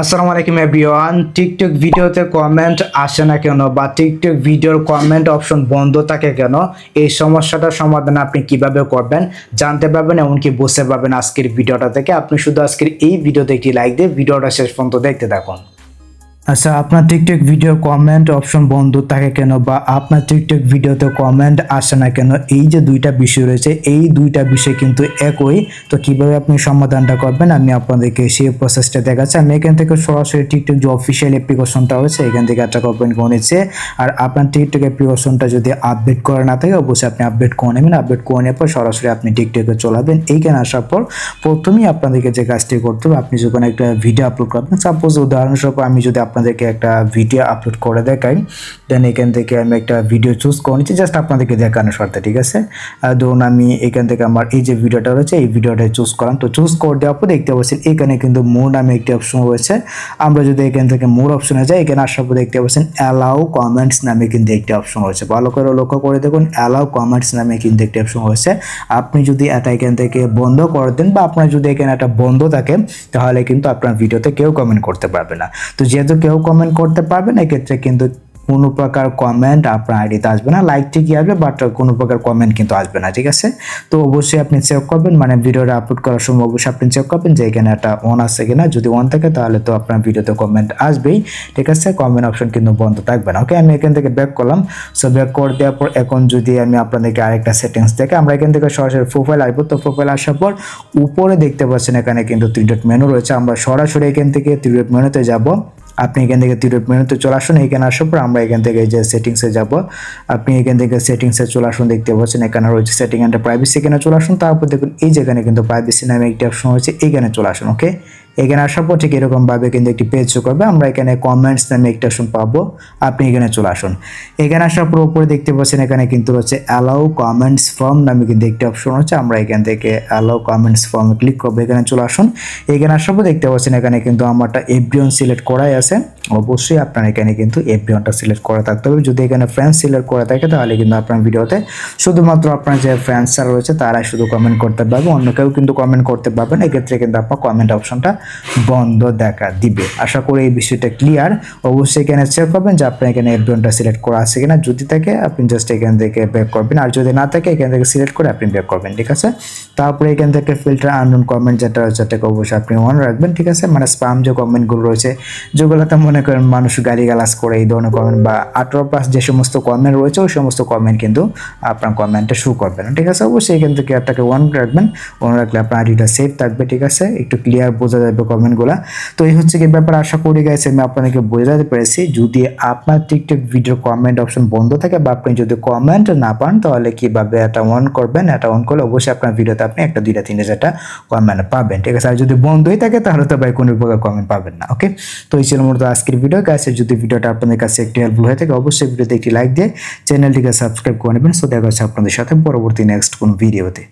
আসসালামু আলাইকুম everyone. TikTok ভিডিওতে কমেন্ট আসে না কেন বা টিকটক ভিডিওর কমেন্ট অপশন বন্ধ থাকে কেন? এই সমস্যাটার সমাধান আপনি কীভাবে করবেন, জানতে পারবেন এমনকি বুঝতে পারবেন আজকের ভিডিওটা থেকে। আপনি শুধু আজকের এই ভিডিওতে একটি লাইক দিয়ে ভিডিওটা শেষ পর্যন্ত দেখতে থাকুন। আচ্ছা আপনার টিকটক ভিডিও কমেন্ট অপশন বন্ধ থাকে কেন বা আপনার টিকটক ভিডিওতে কমেন্ট আসে না কেন? এই যে দুইটা বিষয় রয়েছে, এই দুইটা বিষয় কিন্তু একই। তো কীভাবে আপনি সমাধানটা করবেন? আমি আপনাদেরকে সেই প্রসেসটা দেখাচ্ছি। আমি এখান থেকে সরাসরি টিকটক যে অফিসিয়াল অ্যাপ্লিকেশনটা রয়েছে, এখান থেকে একটা ওপেন করে নিচ্ছে। আর আপনার টিকটক অ্যাপ্লিকেশনটা যদি আপডেট করা না থাকে, অবশ্যই আপনি আপডেট করে নেবেন। আপডেট করে নেওয়ার পর সরাসরি আপনি টিকটকে চলাবেন এইখানে আসার পর প্রথমেই আপনাদেরকে যে কাজটি করতে হবে, আপনি যখন একটা ভিডিও আপলোড করবেন সাপোজ উদাহরণস্বরূপ আমি যদি আপনাদেরকে একটা ভিডিও আপলোড করে দেখাই। দেন এখান থেকে আমি একটা ভিডিও চুজ করে নিচ্ছি জাস্ট আপনাদেরকে দেখানোর শর্তে, ঠিক আছে? ধরুন আমি এখান থেকে আমার এই যে ভিডিওটা রয়েছে, এই ভিডিওটা চুজ করলাম তো চুজ করে দেওয়ার পর দেখতে পাচ্ছেন, এখানে কিন্তু মোর নামে একটি অপশন রয়েছে। আমরা যদি এখান থেকে মোর অপশনে যাই, এখানে আসার পর দেখতে পাচ্ছেন অ্যালাউ কমেন্টস নামে কিন্তু একটি অপশন রয়েছে। ভালো করে লক্ষ্য করে দেখুন অ্যালাউ কমেন্টস নামে কিন্তু একটি অপশন রয়েছে। আপনি যদি এটা এখান থেকে বন্ধ করে দেন বা আপনার যদি এখানে একটা বন্ধ থাকে, তাহলে কিন্তু আপনার ভিডিওতে কেউ কমেন্ট করতে পারবে না। তো যেহেতু কেউ কমেন্ট করতে পারবে না, এক্ষেত্রে কিন্তু কোনো প্রকার কমেন্ট আপনার আইডিতে আসবে না। লাইক ঠিকই আসবে বাট কোনো প্রকার কমেন্ট কিন্তু আসবে না, ঠিক আছে? তো অবশ্যই আপনি চেক করবেন মানে ভিডিওটা আপলোড করার সময় অবশ্যই আপনি চেক করবেন যে এখানে একটা অন আছে কিনা। যদি অন থাকে, তাহলে তো আপনার ভিডিওতে কমেন্ট আসবেই, ঠিক আছে? কমেন্ট অপশন কিন্তু বন্ধ থাকবে না ওকে আমি এখান থেকে ব্যাক করলাম। সো ব্যাক করে দেওয়ার পর এখন যদি আমি আপনাদেরকে আরেকটা সেটিংস দেখে, আমরা এখান থেকে সরাসরি প্রোফাইল আসব। তো প্রোফাইল আসার পর উপরে দেখতে পাচ্ছেন এখানে কিন্তু থ্রি ডট মেনু রয়েছে। আমরা সরাসরি এখান থেকে থ্রি ডট মেনুতে যাব। আপনি এখান থেকে থ্রি মেনুতে চলে আসুন, এখানে আসার পর আমরা এখান থেকে যে সেটিংসে যাব। আপনি এখান থেকে সেটিংসে চলে আসুন, দেখতে পাচ্ছেন এখানে রয়েছে সেটিং অ্যান্ড প্রাইভেসি এখানে চলে আসুন। তারপর দেখুন, এই যেখানে কিন্তু প্রাইভেসি নামে একটি অপশন রয়েছে এইখানে চলে আসুন ওকে এখানে আসার পর ঠিক এরকমভাবে কিন্তু একটি পেজ শো করবে। আমরা এখানে কমেন্টস নামে একটা শুন পাবো। আপনি এখানে চলে আসুন। এখানে আসার পর উপরে দেখতে পাচ্ছেন এখানে কিন্তু হচ্ছে অ্যালাউ কমেন্টস ফর্ম নামে কিন্তু একটি অপশন হচ্ছে। আমরা এখান থেকে অ্যালাউ কমেন্টস ফর্মে ক্লিক করব। এখানে চলে আসুন। এখানে আসার পর দেখতে পাচ্ছেন এখানে কিন্তু আমারটা এভরিওন সিলেক্ট করাই আছে। অবশ্যই আপনার এখানে কিন্তু এভরিওনটা সিলেক্ট করা থাকতে হবে। যদি এখানে ফ্রেন্ডস সিলেক্ট করা থাকে, তাহলে কিন্তু আপনার ভিডিওতে শুধুমাত্র আপনার যে ফ্রেন্ডসরা রয়েছে, তারাই শুধু কমেন্ট করতে পারবে। অন্য কেউ কিন্তু কমেন্ট করতে পারবেন এক্ষেত্রে কিন্তু আপনার কমেন্ট অপশনটা বন্ধ দেখা দিবে। আশা করি এই বিষয়টা ক্লিয়ার অবশ্যই এখানে চেক করবেন যে আপনার এখানে এভরিওনটা সিলেক্ট করা আছে কিনা। যদি থাকে, আপনি জাস্ট এখান থেকে ব্যাক করবেন। আর যদি না থাকে, এখান থেকে সিলেক্ট করে আপনি ব্যাক করবেন, ঠিক আছে? তারপরে এখান থেকে ফিল্টার আননোন কমেন্ট যেটা রয়েছে অবশ্যই আপনি অন রাখবেন, ঠিক আছে? মানে স্পাম যে কমেন্টগুলো রয়েছে, যেগুলোতে মনে করেন মানুষ গালি গালাজ করে, এই ধরনের কমেন্ট বা আঠারো প্লাস যে সমস্ত কমেন্ট রয়েছে, ওই সমস্ত কমেন্ট কিন্তু আপনার কমেন্টটা শু করবে না ঠিক আছে, অবশ্যই থেকে আপনাকে অন রাখবেন অন রাখলে আপনার আইডিটা সেফ থাকবে, ঠিক আছে? একটু ক্লিয়ার বোঝা যাবে কমেন্টগুলো তো এই হচ্ছে কি ব্যাপার, আশা করি গেছে আমি আপনাকে বোঝাতে পেরেছি। যদি আপনার টিকটক ভিডিও কমেন্ট অপশন বন্ধ থাকে বা আপনি যদি কমেন্ট না পান, তাহলে কীভাবে এটা অন করবেন? এটা অন করলে অবশ্যই আপনার ভিডিওতে আপনি একটা, দুইটা, তিনটা, চারটা কমেন্ট পাবেন। ঠিক আছে, আর যদি বন্ধই থাকে, তাহলে তো ভাই কোনো প্রকার কমেন্ট পাবেন না ওকে তো এই ছিল মূলত আজকের ভিডিও। কাছে যদি ভিডিওটা আপনাদের কাছে একটি হেল্পফুল হয়ে থাকে, অবশ্যই ভিডিওতে একটি লাইক দিয়ে চ্যানেলটিকে সাবস্ক্রাইব করে নেবেন। সো দেখা হচ্ছে আপনাদের সাথে পরবর্তী নেক্সট কোন ভিডিওতে